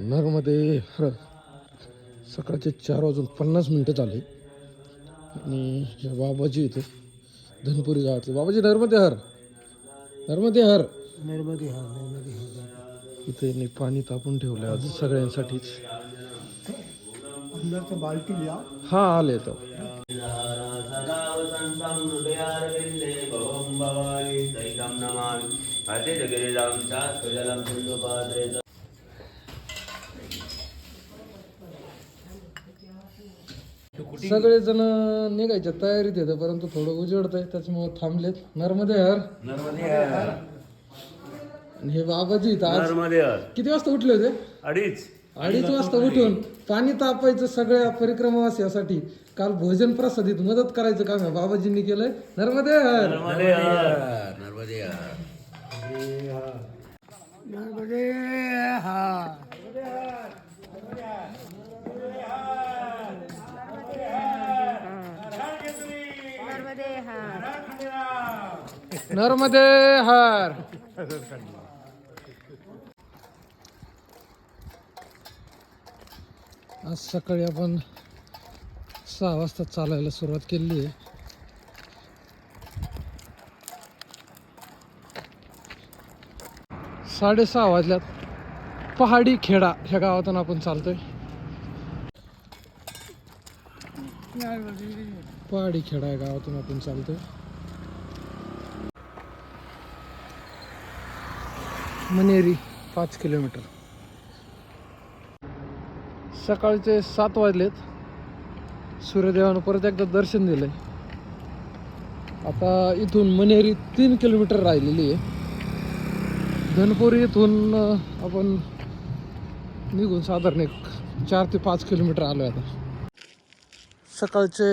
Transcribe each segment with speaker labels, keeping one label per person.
Speaker 1: नगरमध्ये हर सकाळचे चार वाजून पन्नास मिनटं झाले. आणि बाबाजी इथे धनपुरी गावातले. बाबाजी नर्मदे हर. नर्मदे हर.
Speaker 2: नर्मदे हा नर्मदे हा
Speaker 1: इथे यांनी पाणी तापून ठेवलं आज सगळ्यांसाठीच. हा आले तर सगळेजण निघायच्या तयारीत येतं परंतु थोडं उजळत आहे त्याच्यामुळे थांबलेत. नर्मदे हर. आणि हे बाबाजी इथं आज
Speaker 3: नर्मदे
Speaker 1: किती वाजता उठले होते?
Speaker 3: अडीच.
Speaker 1: अडीच वाजता उठून पाणी तापायचं सगळ्या परिक्रमावासियासाठी काल भोजन प्रसादित मदत करायचं काम आहे बाबाजींनी केलंय. नर्मदे हर.
Speaker 3: नर्मदे नर्मदे
Speaker 2: नर्मदे हा
Speaker 1: नर्मदे हर। आज सकाळी आपण सहा वाजता चालायला सुरुवात केली आहे. साडेसहा वाजल्यात. पहाडी खेडा ह्या गावातून आपण चालतोय. पहाडी खेडा या गावातून आपण चालतोय. मनेरी पाच किलोमीटर. सकाळचे सात वाजलेत. सूर्यदेवानं परत एकदा दर्शन दिलंय. आता इथून मनेरी तीन किलोमीटर राहिलेली आहे. धनपुरी इथून आपण निघून साधारण एक चार ते पाच किलोमीटर आलो आता. सकाळचे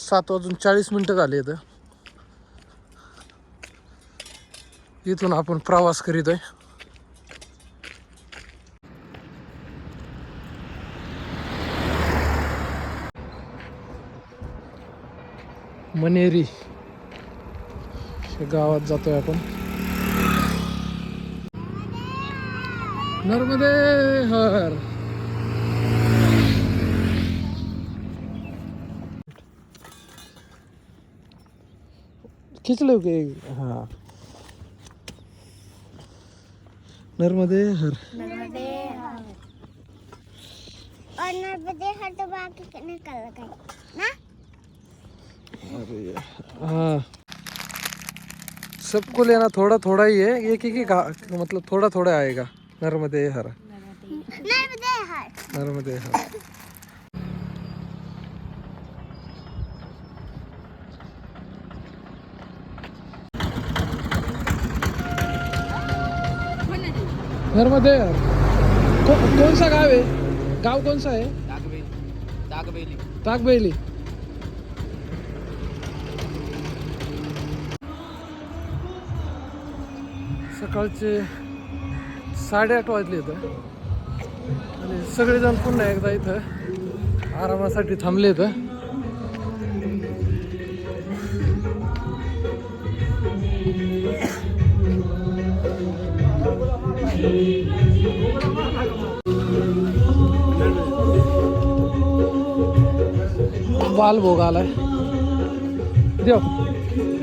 Speaker 1: सात वाजून चाळीस मिनटं झाली इथं. इथून आपण प्रवास करीत आहे. मनेरी गावात जातोय आपण. नर्मदे हर. खिचलो की हा. नर्मदे हर।
Speaker 4: नर्मदे। और नर्मदे हर तो बाकी निकल गए ना?
Speaker 1: अरे हाँ। सबको लेना थोड़ा थोड़ा ही है। एक ही का- मतलब थोड़ा थोड़ा आएगा। नर्मदे हर।
Speaker 4: नर्मदे हर।
Speaker 1: नर्मदे हर। नर्मदे हर को, कौन सा गांव है गांव कौन सा है ताकबेली सकाळचे साडेआठ वाजले इथं. आणि सगळेजण पुन्हा एकदा इथं आरामासाठी थांबले इथं. बाल भोग आलाय. देव.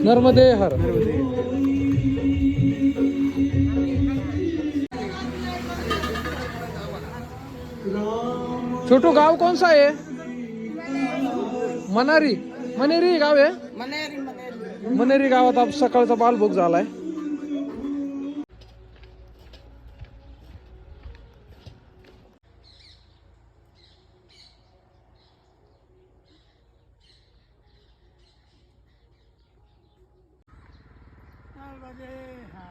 Speaker 1: नर्मदे हर. छोटू गाव कौन सा है मनारी मनेरी गाव आहे? मनेरी गावात आप सकाळचा बालभोग झालाय
Speaker 2: नर्मदे हा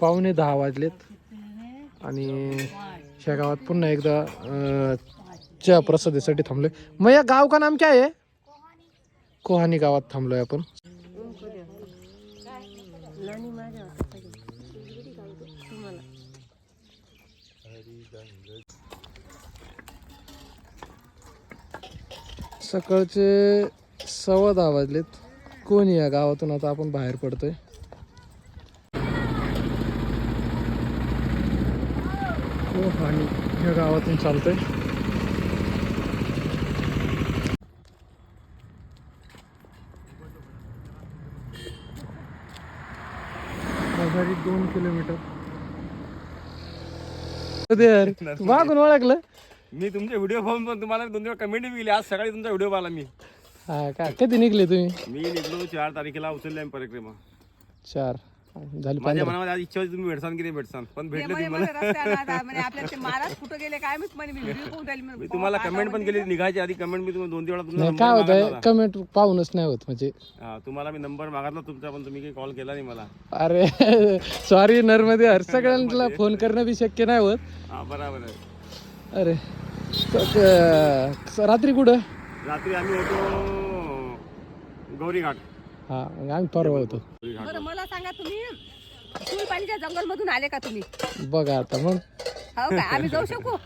Speaker 1: पावणे दहा वाजलेत. आणि ह्या गावात पुन्हा एकदा च्या चहा प्रसादासाठी थांबलोय. मग या गाव का नाम काय आहे? कोहानी गावात थांबलोय आपण. सकाळचे सव्वा दहा वाजलेत. कोणी या गावातून? आता आपण बाहेर पडतोय. कोहानी या गावातून चालतोय. घरी दोन किलोमीटर. अरे यार, मागून ओळखलं?
Speaker 5: मी तुमचे व्हिडिओ पाहून पण तुम्हाला दोन वेळा कमेंट केली आज सकाळी तुमचा व्हिडिओ पाहिला मी.
Speaker 1: हा का? कधी निघले तुम्ही?
Speaker 5: मी निघलो चार तारखेला उचलले परिक्रमा.
Speaker 1: चार. झाली
Speaker 5: माझ्या
Speaker 1: पंधरा.
Speaker 5: मनामध्ये आज इच्छा होती तुम्ही भेटसान की नाही भेटसान पण भेटले तुम्ही मला
Speaker 6: ते महाराज कुठं गेले काय माहीत म्हणे मी व्हिडिओ पाहून राहिली
Speaker 5: मी
Speaker 6: म्हणे.
Speaker 5: तुम्हाला कमेंट पण केली निघायच्या आधी कमेंट मी तुम्हाला दोन तीन वेळा तुमचा
Speaker 1: नाही
Speaker 5: number
Speaker 1: काय
Speaker 5: मागितला
Speaker 1: होत
Speaker 5: होता.
Speaker 1: कमेंट पाहूनच नाही होत म्हणजे.
Speaker 5: हा, तुम्हाला मी नंबर मागितला तुमचा पण तुम्ही काही कॉल केला नाही मला.
Speaker 1: अरे सॉरी नर्मदे हर सगळ्यांना फोन करणं बी शक्य नाही होत.
Speaker 5: हा बरोबर आहे.
Speaker 1: अरे रात्री कुठं?
Speaker 5: रात्री आम्ही होतो गौरी घाट
Speaker 1: हा आम्ही परवा होतो
Speaker 6: बरं मला सांगा तुम्ही फुलपाणीच्या जंगल मधून आले का तुम्ही?
Speaker 1: बघा आता मग.
Speaker 6: हो काय आम्ही जाऊ शकू?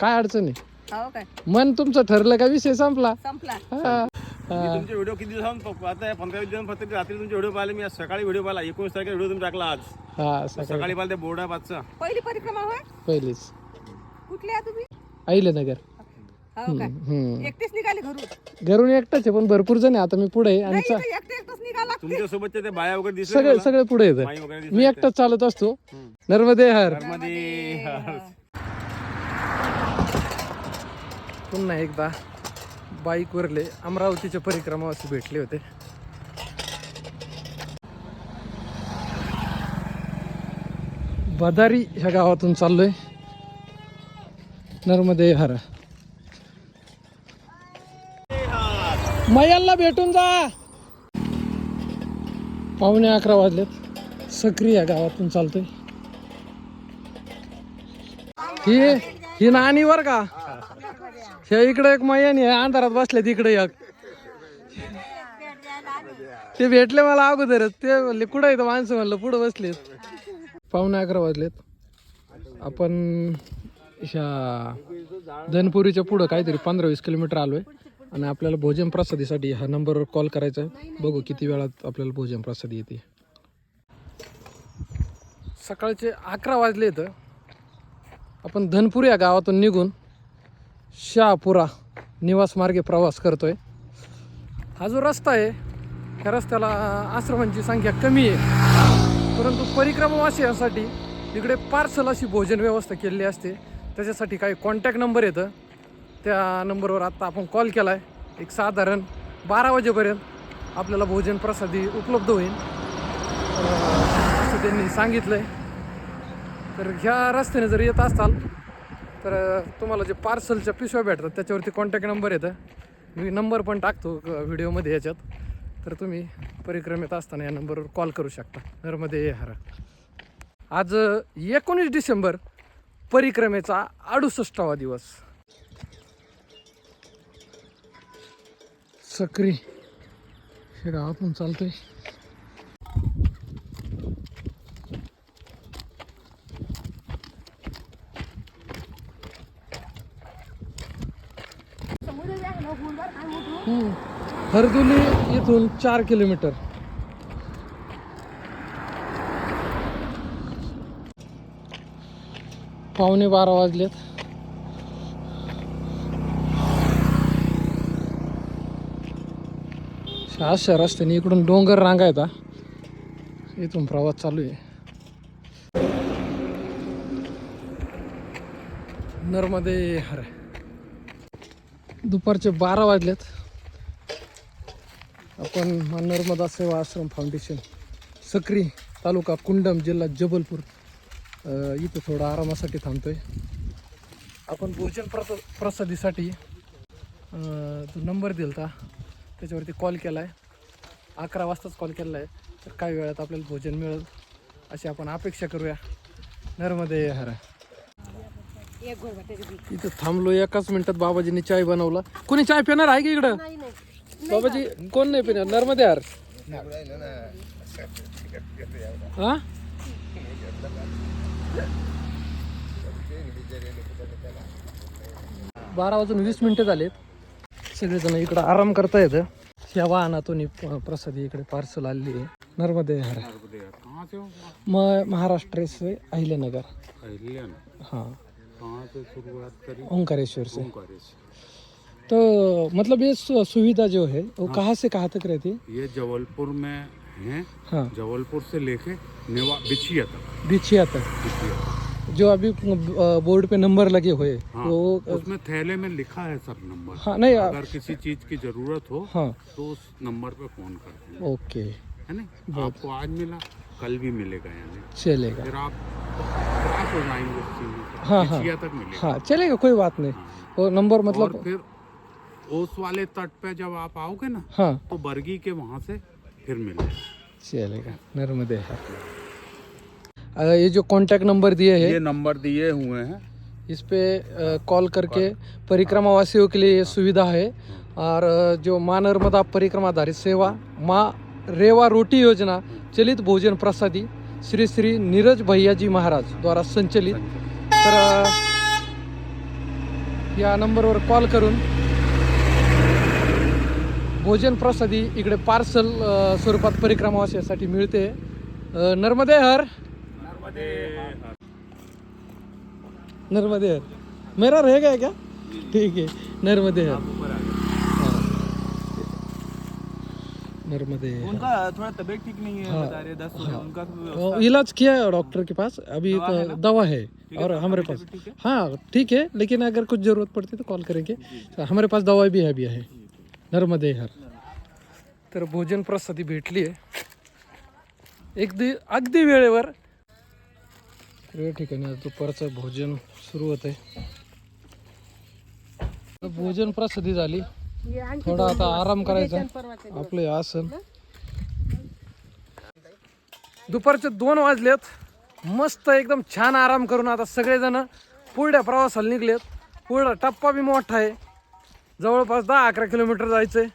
Speaker 1: काय अडचण आहे?
Speaker 6: हो काय
Speaker 1: मन तुमचं ठरलं का? विषय संपला.
Speaker 6: संपला.
Speaker 1: हा.
Speaker 5: मी तुमचे व्हिडिओ किती दिवसांपासून आता पंधरा वीस दिवस फक्त रात्री तुमचे व्हिडिओ पाहिले मी आज सकाळी व्हिडिओ पाहिला. एकोणीस तारखेला व्हिडिओ तुम्ही टाकला आज.
Speaker 1: हा सकाळी.
Speaker 5: सकाळी पाहिलं ते बोर्डा पाचचा
Speaker 6: पहिली परिक्रमा होय?
Speaker 1: पहिलीच.
Speaker 6: कुठले आहे तुम्ही?
Speaker 1: अहिल्यानगर.
Speaker 6: हो काय
Speaker 1: हम्म
Speaker 6: एकटेच निघाले घरून?
Speaker 1: घरून एकटाच आहे पण भरपूर जण आहे. आता मी पुढे आहे आणि चा-
Speaker 6: नाही एकटे एकटंच निघाला
Speaker 5: तुमच्या सोबतचे ते बाया वगैरे दिसले
Speaker 1: सगळे सगळे पुढे येत
Speaker 5: माई वगैरे
Speaker 1: मी एकटाच चालत असतो. नर्मदे हर. पुन्हा एकदा बाईकवरले अमरावतीच्या परिक्रमावासी भेटले होते. बदारी ह्या गावातून चाललोय. नर्मदे हर. मयालला भेटून जा. पावणे अकरा वाजलेत. सक्रिय गावातून चालतोय. ही ही नानी वर का? ह्या इकडे एक मैयानी आहे अंधारात बसले तिकडे एक. ते भेटले मला अगोदरच. ते म्हणले कुठं येतं माणसं? म्हणलं पुढं बसलेत. पावणे अकरा वाजलेत. आपण ह्या धनपुरीच्या पुढं काहीतरी पंधरा वीस किलोमीटर आलोय. आणि आपल्याला भोजन प्रसादीसाठी ह्या नंबरवर कॉल करायचा आहे. बघू किती वेळात आपल्याला भोजन प्रसादी येते. सकाळचे अकरा वाजले तर आपण धनपुरी या गावातून निघून शहापुरा निवास मार्गे प्रवास करतोय. हा जो रस्ता आहे ह्या रस्त्याला आश्रमांची संख्या कमी आहे. परंतु परिक्रमावासियांसाठी इकडे पार्सल अशी भोजन व्यवस्था केलेली असते. त्याच्यासाठी काही कॉन्टॅक्ट नंबर येतं. त्या नंबरवर आत्ता आपण कॉल केला आहे एक साधारण बारा वाजेपर्यंत आपल्याला भोजन प्रसादी उपलब्ध होईल. असं त्यांनी सांगितलं आहे तर ह्या रस्त्याने जर येत असाल तर तुम्हाला जे पार्सलच्या पिशव्या भेटतात त्याच्यावरती कॉन्टॅक्ट नंबर येतं. मी नंबर पण टाकतो व्हिडिओमध्ये याच्यात तर तुम्ही परिक्रमेत असताना या नंबरवर कॉल करू शकता. नर्मदे हरा. आज एकोणीस डिसेंबर परिक्रमेचा अडुसष्टावा दिवस. सक्री हे गावातून चालतंय. हरदुली इथून चार किलोमीटर. पावणे बारा वाजलेत. अशा रस्त्याने इकडून डोंगर रांगा येतात इथून प्रवास चालू आहे. नर्मदे हर दुपारचे बारा वाजलेत. आपण नर्मदा सेवा आश्रम फाउंडेशन सक्री तालुका कुंडम जिल्हा जबलपूर इथं थोडं आरामासाठी थांबतोय. आपण भोजन प्रस प्रसादीसाठी जो नंबर दिला त्याच्यावरती कॉल केला आहे अकरा वाजताच कॉल केला आहे तर काही वेळात आपल्याला भोजन मिळेल. अशी आपण अपेक्षा करूया. नर्मदे हर. इथं थांबलो एकाच मिनिटात बाबाजीने चाय बनवला. कोणी चाय पिणार आहे की इकडं? बाबाजी कोण नाही पिणार? नर्मदे यार हा? बारा वाजून वीस मिनिटं झालेत. सगळेजण इकडं आराम करता येतं. ह्या वाहनातून प्रसादी इकडे पार्सल आलेली आहे. नर्मदे हर.
Speaker 7: हो?
Speaker 1: मग महाराष्ट्र अहिल्यानगर.
Speaker 7: अहिल्यान
Speaker 1: हाँ.
Speaker 7: कहाँ से शुरुआत करी?
Speaker 1: ओंकारेश्वर से. तो मतलब ये सुविधा जो है वो कहाँ से कहाँ तक रहती? है
Speaker 7: ये जबलपुर में है।
Speaker 1: हाँ।
Speaker 7: जबलपुर से लेके नेवा बिछिया तक।
Speaker 1: बिछिया तक।
Speaker 7: बिछिया तक।
Speaker 1: जो अभी बोर्ड पे नंबर लगे हुए
Speaker 7: हाँ
Speaker 1: वो
Speaker 7: उसमें थैले में लिखा है सब नंबर।
Speaker 1: हाँ नहीं
Speaker 7: अगर किसी चीज़ की ज़रूरत हो
Speaker 1: हाँ।
Speaker 7: तो उस नंबर पे फ़ोन कर
Speaker 1: ओके।
Speaker 7: है ना? आपको आज मिला कल भी मिलेगा यानी।
Speaker 1: चलेगा।
Speaker 7: फिर आप हो जाएँगे चीज़
Speaker 1: हाँ, हाँ।
Speaker 7: तक मिलेगा।
Speaker 1: हाँ चलेगा कोई बात नहीं। वो नंबर मतलब
Speaker 7: फिर उस वाले तट पे जब आप आओगे ना
Speaker 1: हाँ।
Speaker 7: तो बरगी के वहाँ से फिर मिलेगा।
Speaker 1: चलेगा नर्मदे है ये जो कांटेक्ट नंबर दिए हैं
Speaker 7: ये नंबर दिए हुए हैं।
Speaker 1: इस पे कॉल करके परिक्रमा वासियों के लिए ये सुविधा है। और जो माँ नर्मदा परिक्रमा आधारित सेवा माँ रेवा रोटी योजना चलित भोजन प्रसादी श्री श्री नीरज भैयाजी महाराज द्वारा संचलित। तर या नंबरवर कॉल करून भोजन प्रसादी इकडे पार्सल स्वरूपात परिक्रमावासियासाठी मिळते. नर्मदे हर! नर्मदे हर मेरा रहेगा क्या? ठीक है नर्मदे हाँ। नर्मदे
Speaker 5: उनका थोड़ा तबीयत ठीक नहीं है
Speaker 1: हाँ,
Speaker 5: बता रहे दस हो। उनका
Speaker 1: इलाज किया है डॉक्टर के पास अभी एक दवा है और हमारे पास। हाँ? ठीक है लेकिन अगर कुछ ज़रूरत पड़ती तो कॉल करेंगे। हमारे पास दवा भी है अभी आहे नर्मदे हर तर भोजन प्रसादी भेटली आहे अगदी अगदी वेळेवर तर या ठिकाणी आज दुपारचं भोजन सुरू होत आहे. भोजन प्रसादी झाली. थोडा आता आराम करायचा. आपले आसन. दुपारचे दोन वाजलेत. मस्त एकदम छान आराम करून आता सगळेजण पुढल्या प्रवासाला निघलेत. पुढला टप्पा बी मोठा आहे. जवळपास दहा अकरा किलोमीटर जायचंय.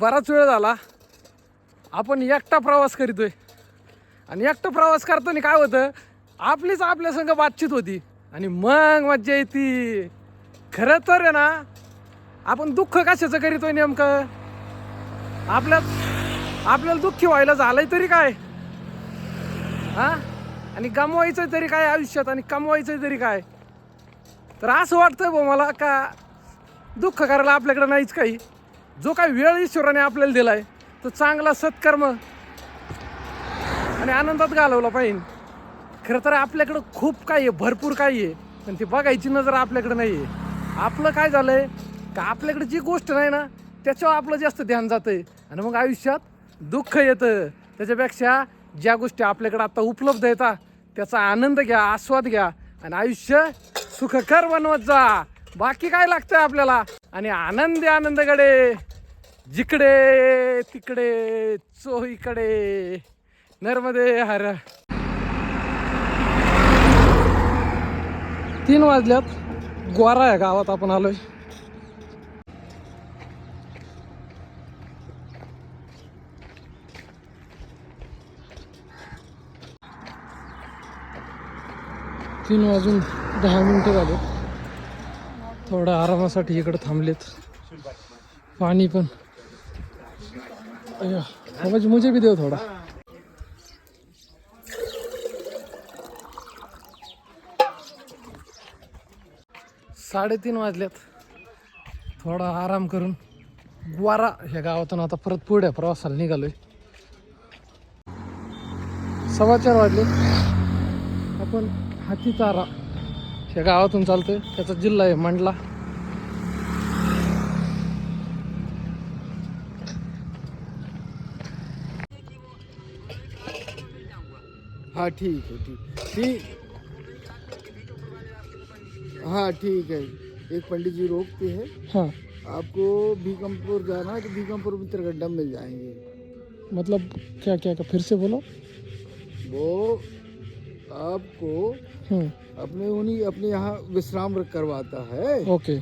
Speaker 1: बराच वेळ झाला. आपण एकटा प्रवास करीतोय. आणि एकटा प्रवास करताना काय होतं? आपलीच आपल्या संग बातचीत होती. आणि मग मज्जा येते. खरं तर आहे ना आपण दुःख कशाचं करीतोय नेमकं? आपल्या आपल्याला दुःखी व्हायला झालंय तरी काय? हा? आणि गमवायचं तरी काय आयुष्यात? आणि कमवायचं तरी काय? तर असं वाटतंय भाऊ मला का दुःख करायला आपल्याकडे नाहीच काही. जो काय वेळ ईश्वराने आपल्याला दिलाय तो चांगला सत्कर्म आणि आनंदात घालवला पाहिजे. खरं तर आपल्याकडं खूप काही आहे भरपूर काही आहे पण ती बघायची नजर आपल्याकडे नाही आहे आपलं काय झालंय का आपल्याकडे जी गोष्ट नाही ना त्याच्यावर आपलं जास्त ध्यान जातंय. आणि मग आयुष्यात दुःख येतं. त्याच्यापेक्षा ज्या गोष्टी आपल्याकडे आता उपलब्ध येतात त्याचा आनंद घ्या आस्वाद घ्या आणि आयुष्य सुखकर बनवत जा. बाकी काय लागतंय आपल्याला? आणि आनंदी आनंदकडे जिकडे तिकडे चोहीकडे. नर्मदे हर. तीन वाजल्यात. ग्वारा या गावात आपण आलोय. तीन वाजून दहा मिनटं झाले थोडं आरामासाठी इकडे थांबलेत. पाणी पण. अय्या, मुझे भी देव थोडा. साडेतीन वाजल्यात. थोडा आराम करून ग्वारा ह्या गावातून आता परत पुढे प्रवासाला निघालोय. सव्वा चार वाजले. आपण हातीचारा त्या गावत चलते जि मंडला.
Speaker 2: हाँ ठीक है ठीक. ठीक हाँ ठीक है एक पंडित जी रोकते हैं.
Speaker 1: हाँ.
Speaker 2: आपको भीकमपुर जाना है तो भीकमपुर में त्रिगड्डा मिल जाएँगे।
Speaker 1: मतलब क्या क्या का फिर से बोलो।
Speaker 2: वो आपको
Speaker 1: हम्म।
Speaker 2: अपने उन्हीं अपने यहाँ विश्राम करवाता है।
Speaker 1: ओके।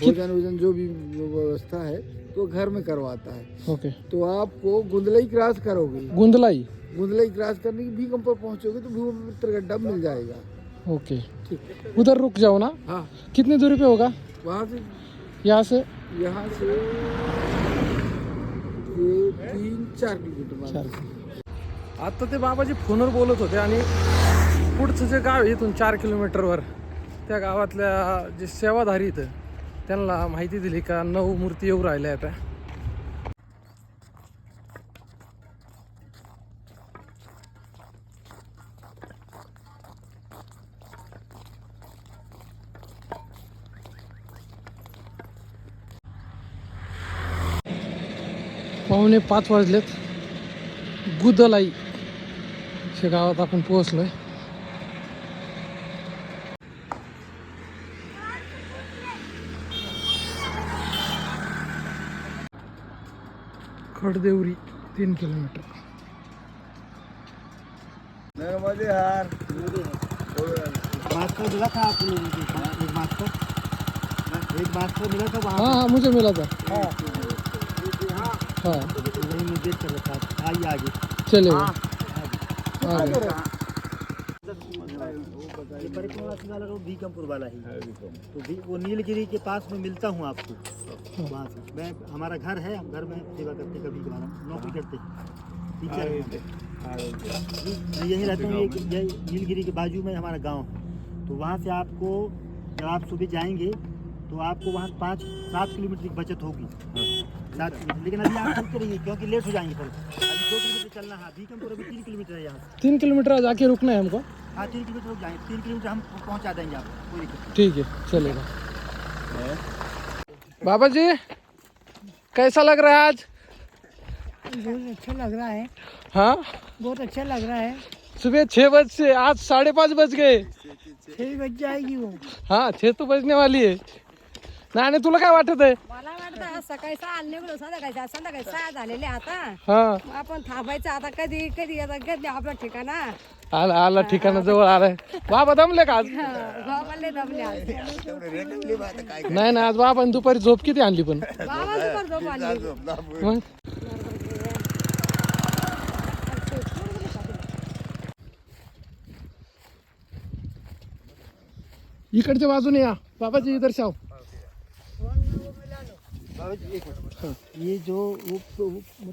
Speaker 2: भोजन वोजन जो भी व्यवस्था है तो घर में करवाता है।
Speaker 1: ओके।
Speaker 2: तो आपको गुंदलई क्रॉस करोगे।
Speaker 1: गुंदलाई?
Speaker 2: गुंदलई क्रॉस करने की भीकमपुर पहुंचोगे तो भीकमपुर त्रिगड्डम मिल जाएगा।
Speaker 1: ओके।
Speaker 2: ठीक।
Speaker 1: उधर रुक जाओ ना।
Speaker 2: हाँ।
Speaker 1: कितनी दूरी पे होगा?
Speaker 2: वहाँ से
Speaker 1: यहाँ से?
Speaker 2: यहाँ से तीन चार किलोमीटर।
Speaker 1: आता ते बाबाजी फोनवर बोलत होते आणि पुढचं जे गाव आहे इथून चार किलोमीटरवर त्या गावातल्या जे सेवाधारी इथं त्यांना माहिती दिली का नऊ मूर्ती येऊ राहिल्या आता. पावणे पाच वाजलेत. गुदलाई या गावात आपण पोहोचलोय. खडदेवरी तीन किलोमीटर
Speaker 2: मास्टर मिला था आप लोगों को एक मास्टर एक मास्टर मिला था वहाँ
Speaker 1: हाँ हाँ मुझे मिला था. हाँ.
Speaker 2: वही में देख कर रखा था आइए आगे
Speaker 1: चलेगा आ गए
Speaker 2: ये परिक्रमा वाला रोड भीकमपुर वाला ही। तो भी वो नीलगिरी के पास में मिलता हूँ आपको। वहाँ से। मैं हमारा घर है हम घर में सेवा करते कभी कभार हम नौकरी करते टीचर हैं? मैं यहीं रहता हूँ नीलगिरी के बाजू में हमारा गाँव है। तो वहाँ से आपको जब आप सुबह जाएँगे तो आपको वहाँ पाँच सात किलोमीटर की बचत होगी। सात किलोमीटर। लेकिन अभी आप चलते रहिए क्योंकि लेट हो जाएँगे फिर अभी दो किलोमीटर चलना है भीकमपुर अभी तीन किलोमीटर है यहाँ से।
Speaker 1: तीन किलोमीटर जाके रुकना है हमको?
Speaker 2: हाँ तीन किलोमीटर रुक जाएँगे। तीन किलोमीटर हम पहुँचा देंगे आपको कोई दिक्कत
Speaker 1: ठीक है चलेगा। बाबा जी कैसा लग रहा है आज?
Speaker 2: बहुत अच्छा लग रहा है।
Speaker 1: हाँ?
Speaker 2: बहुत अच्छा लग रहा है।
Speaker 1: सुबह छः बज से आज साढ़े पाच बज गए।
Speaker 2: छः बज जाएगी वो।
Speaker 1: हाँ छः तो बजने वाली आहे नाही तुला काय वाटत आहे?
Speaker 6: मला वाटतं आज सकाळी सहा निघलो संध्याकाळी संध्याकाळी सहा झालेले आता.
Speaker 1: हा.
Speaker 6: आपण थांबायचं आता कधी कधी आता कधी आपलं ठिकाणा.
Speaker 1: आला आला ठिकाणा जवळ आलाय. बाबा दमले का आज?
Speaker 6: बाबाले दमले आज.
Speaker 1: नाही ना आज बाबा दुपारी झोप किती आणली पण?
Speaker 6: बाबा दुपार झोप आली
Speaker 1: मग? इकडच्या बाजूने या. बाबाजी इधर शाव
Speaker 2: ये जो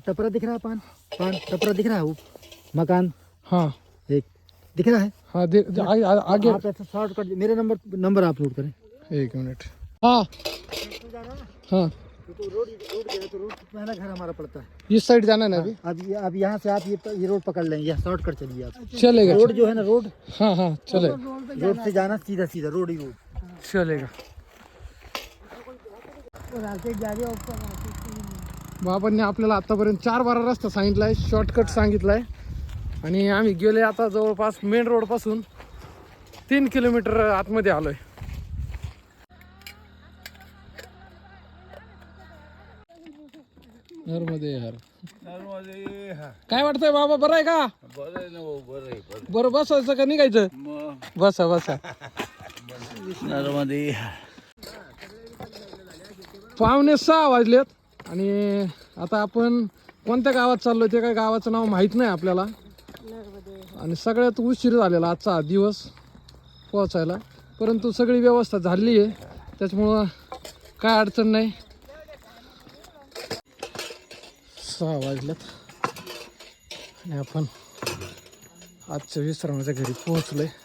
Speaker 2: टपरा दिख रहा है पान? पान टपरा दिख रहा है वो मकान?
Speaker 1: हाँ।
Speaker 2: दिख रहा है?
Speaker 1: हाँ दे, दे- आ, आ, आगे।
Speaker 2: आप ऐसा शॉर्ट कर मेरे नंबर नंबर अपलोड करें।
Speaker 1: एक मिनट। हाँ। हाँ।
Speaker 2: तो रोड रोड गया तो रोड पहला घर हमारा पड़ता है।
Speaker 1: इस साइड जाना है ना अभी?
Speaker 2: अब ये अब यहाँ से आप ये ये रोड पकड़ लेंगे यहाँ चलिए आप।
Speaker 1: चलेगा।
Speaker 2: रोड जो है ना रोड
Speaker 1: हाँ हाँ चले।
Speaker 2: रोड से जाना सीधा सीधा रोड ही रोड
Speaker 1: चलेगा बाबांनी आपल्याला आतापर्यंत चार बारा रस्ता सांगितलाय शॉर्टकट सांगितलाय आणि आम्ही गेले आता जवळपास मेन रोडपासून तीन किलोमीटर आतमध्ये आलोय. नर्मदे यार काय वाटतंय बाबा बरं आहे का? बरं बसायचं का निघायचं? बसा बसा. पावणे सहा वाजलेत आणि आता आपण कोणत्या गावात चाललोय ते काय गावाचं नाव माहीत नाही आपल्याला. आणि सगळ्यात उशीर झालेला आजचा हा दिवस पोहोचायला. परंतु सगळी व्यवस्था झाली आहे. त्याच्यामुळं काय अडचण नाही. सहा वाजल्यात. आणि आपण आजच्या विश्रामाच्या घरी पोहोचलो आहे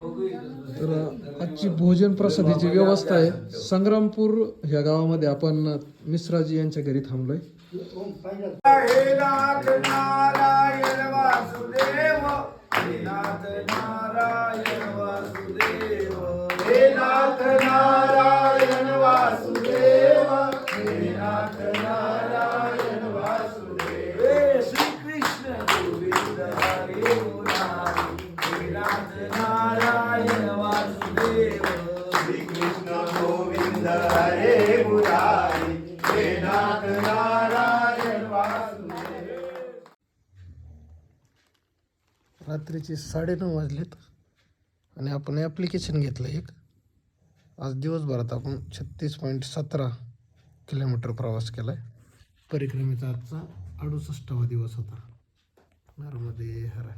Speaker 1: तर आजची भोजन प्रसादीची व्यवस्था आहे. संग्रामपूर ह्या गावामध्ये आपण मिश्राजी यांच्या घरी थांबलोय. रात्रीचे साडेनऊ वाजलेत. आणि आपण ॲप्लिकेशन घेतलं एक. आज दिवसभरात आपण छत्तीस पॉईंट सतरा किलोमीटर प्रवास केला आहे परिक्रमेचा आजचा अडुसष्टावा दिवस होता. नर्मदे हरा